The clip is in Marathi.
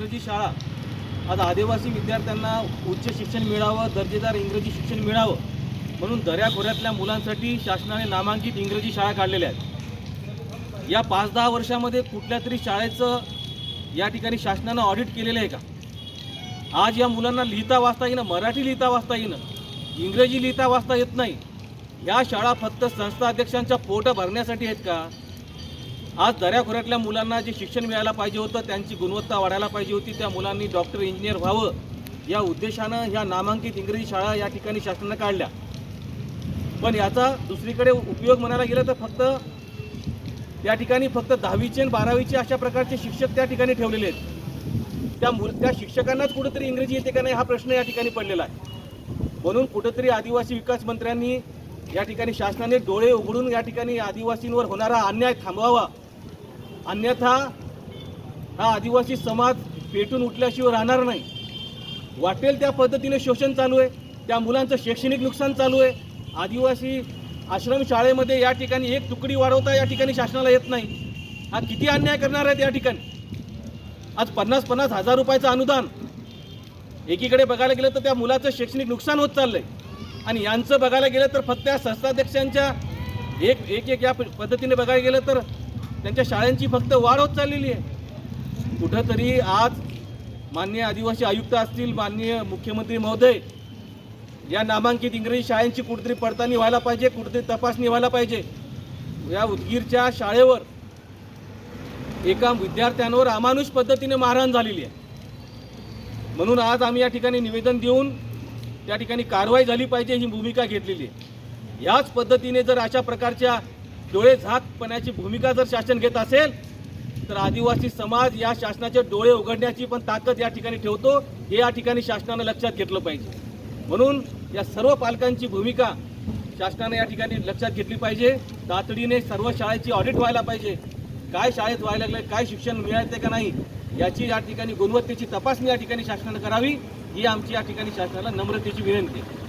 इंग्रजी शाळा. आज आदिवासी विद्यार्थ्यांना उच्च शिक्षण मिळावं दर्जेदार इंग्रजी शिक्षण मिळावं म्हणून दऱ्याखोऱ्यातल्या मुलांसाठी शासनाने नामांकित इंग्रजी शाळा काढलेल्या आहेत. या पाच दहा वर्षामध्ये कुठल्या तरी शाळेचं या ठिकाणी शासनानं ऑडिट केलेलं आहे का? आज या मुलांना लिहिता वाचता येणं मराठी लिहिता वाचता येणं इंग्रजी लिहिता वाचता येत नाही. या शाळा फक्त संस्था अध्यक्षांच्या पोटं भरण्यासाठी आहेत का? आज दऱ्याखोऱ्यातल्या मुलांना जे शिक्षण मिळायला पाहिजे होतं त्यांची गुणवत्ता वाढायला पाहिजे होती त्या मुलांनी डॉक्टर इंजिनियर व्हावं या उद्देशानं ह्या नामांकित इंग्रजी शाळा या ठिकाणी शासनानं काढल्या. पण याचा दुसरीकडे उपयोग म्हणायला गेलं तर फक्त त्या ठिकाणी फक्त दहावीचे आणि बारावीचे अशा प्रकारचे शिक्षक त्या ठिकाणी ठेवलेले आहेत. त्या मु त्या शिक्षकांनाच कुठंतरी इंग्रजी येते का नाही हा प्रश्न या ठिकाणी पडलेला आहे. म्हणून कुठंतरी आदिवासी विकास मंत्र्यांनी या ठिकाणी शासनाने डोळे उघडून या ठिकाणी आदिवासींवर होणारा अन्याय थांबवावा. अन्यथा हा आदिवासी समाज पेटून उठल्याशिवाय राहणार नाही. वाटेल त्या पद्धतीने शोषण चालू आहे. त्या मुलांचं शैक्षणिक नुकसान चालू आहे. आदिवासी आश्रम शाळेमध्ये या ठिकाणी एक तुकडी वाढवता या ठिकाणी शासनाला येत नाही. हा किती अन्याय करणार आहेत या ठिकाणी? आज पन्नास पन्नास हजार रुपयाचं अनुदान. एकीकडे बघायला गेलं तर त्या मुलाचं शैक्षणिक नुकसान होत चाललंय. आणि यांचं बघायला गेलं तर फक्त या संस्थाध्यक्षांच्या एक एक एक या पद्धतीने बघायला गेलं तर त्यांच्या शाळांची फक्त वाढ होत चाललेली आहे. कुठंतरी आज माननीय आदिवासी आयुक्त असतील माननीय मुख्यमंत्री महोदय या नामांकित इंग्रजी शाळांची कुठेतरी पडताळणी व्हायला पाहिजे कुठेतरी तपासणी व्हायला पाहिजे. या उदगीरच्या शाळेवर एका विद्यार्थ्यांवर अमानुष पद्धतीने मारहाण झालेली आहे. म्हणून आज आम्ही या ठिकाणी निवेदन देऊन त्या ठिकाणी कारवाई झाली पाहिजे ही भूमिका घेतलेली आहे. याच पद्धतीने जर अशा प्रकारच्या डोळे झाकपणाची भूमिका जर शासन घेत असेल तर आदिवासी समाज या शासनाचे डोळे उघडण्याची पण ताकद या ठिकाणी ठेवतो. हे या ठिकाणी शासनानं लक्षात घेतलं पाहिजे. म्हणून या सर्व पालकांची भूमिका शासनाने या ठिकाणी लक्षात घेतली पाहिजे. तातडीने सर्व शाळेची ऑडिट व्हायला पाहिजे. काय शाळेत व्हायला लागलं काय शिक्षण मिळायचं का नाही याची या ठिकाणी गुणवत्तेची तपासणी या ठिकाणी शासनानं करावी ही आमची या ठिकाणी शासनाला नम्रतेची विनंती आहे.